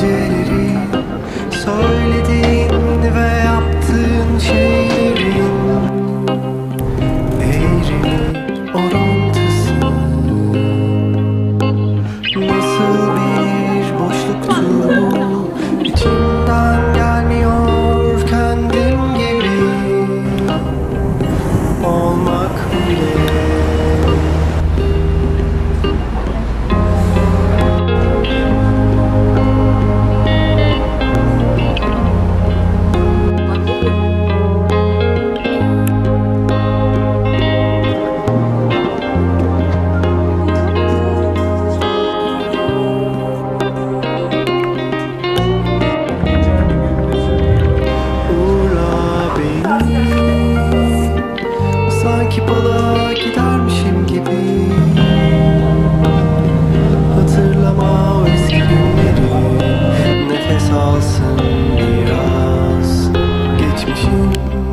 geceleri Söylediğin ve yaptığın şeylerin Eğri oran You.